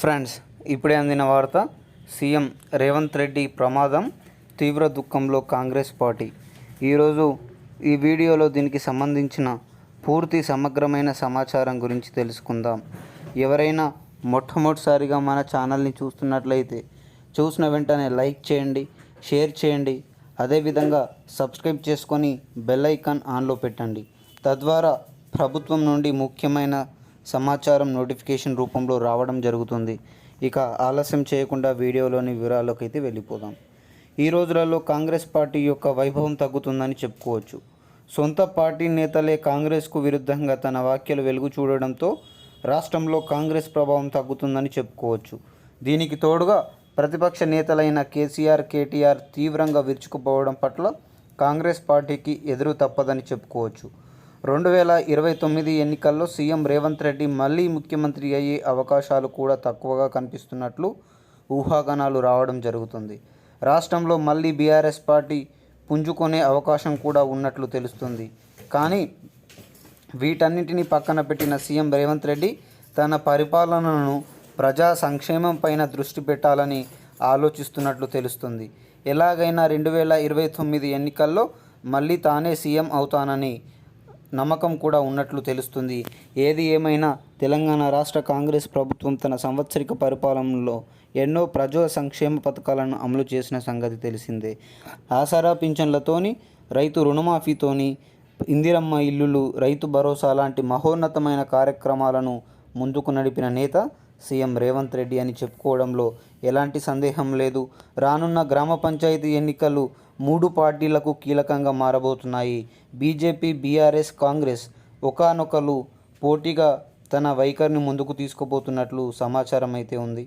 Friends ఇప్పుడే అందిన వార్త సీఎం రేవంత్ రెడ్డి ప్రమాదం తీవ్ర దుఃఖంలో కాంగ్రెస్ పార్టీ. ఈరోజు ఈ వీడియోలో దీనికి సంబంధించిన పూర్తి సమగ్రమైన సమాచారం గురించి తెలుసుకుందాం. ఎవరైనా మొట్టమొదటిసారిగా మన ఛానల్ని చూస్తున్నట్లయితే చూసిన వెంటనే లైక్ చేయండి షేర్ చేయండి అదేవిధంగా సబ్స్క్రైబ్ చేసుకొని బెల్ ఐకాన్ ఆన్లో పెట్టండి. తద్వారా ప్రభుత్వం నుండి ముఖ్యమైన సమాచారం నోటిఫికేషన్ రూపంలో రావడం జరుగుతుంది. ఇక ఆలస్యం చేయకుండా వీడియోలోని వివరాల్లోకి వెళ్ళిపోదాం. ఈ రోజులలో కాంగ్రెస్ పార్టీ యొక్క వైభవం తగ్గుతుందని చెప్పుకోవచ్చు. సొంత పార్టీ నేతలే కాంగ్రెస్కు విరుద్ధంగా తన వ్యాఖ్యలు వెలుగు చూడడంతో రాష్ట్రంలో కాంగ్రెస్ ప్రభావం తగ్గుతుందని చెప్పుకోవచ్చు. దీనికి తోడుగా ప్రతిపక్ష నేతలైన కేసీఆర్ కేటీఆర్ తీవ్రంగా విరుచుకుపోవడం పట్ల కాంగ్రెస్ పార్టీకి ఎదురు తప్పదని చెప్పుకోవచ్చు. రెండు వేల ఇరవై తొమ్మిది ఎన్నికల్లో సీఎం రేవంత్ రెడ్డి మళ్ళీ ముఖ్యమంత్రి అయ్యే అవకాశాలు కూడా తక్కువగా కనిపిస్తున్నట్లు ఊహాగానాలు రావడం జరుగుతుంది. రాష్ట్రంలో మళ్ళీ బీఆర్ఎస్ పార్టీ పుంజుకునే అవకాశం కూడా ఉన్నట్లు తెలుస్తుంది. కానీ వీటన్నిటిని పక్కన పెట్టిన సీఎం రేవంత్ రెడ్డి తన పరిపాలనను ప్రజా సంక్షేమం పైన దృష్టి పెట్టాలని ఆలోచిస్తున్నట్లు తెలుస్తుంది. ఎలాగైనా రెండు వేల ఇరవై తొమ్మిది ఎన్నికల్లో మళ్ళీ తానే సీఎం అవుతానని నమ్మకం కూడా ఉన్నట్లు తెలుస్తుంది. ఏది ఏమైనా తెలంగాణ రాష్ట్ర కాంగ్రెస్ ప్రభుత్వం తన సంవత్సరిక పరిపాలనలో ఎన్నో ప్రజా సంక్షేమ పథకాలను అమలు చేసిన సంగతి తెలిసిందే. ఆసరా పింఛన్లతోని రైతు రుణమాఫీతోని ఇందిరమ్మ ఇల్లులు రైతు భరోసా లాంటి మహోన్నతమైన కార్యక్రమాలను ముందుకు నడిపిన నేత సీఎం రేవంత్ రెడ్డి అని చెప్పుకోవడంలో ఎలాంటి సందేహం లేదు. రానున్న గ్రామ పంచాయతీ ఎన్నికలు మూడు పార్టీలకు కీలకంగా మారబోతున్నాయి. బీజేపీ బీఆర్ఎస్ కాంగ్రెస్ ఒకానొకలు పోటీగా తన వైఖరిని ముందుకు తీసుకుపోతున్నట్లు సమాచారం అయితే ఉంది.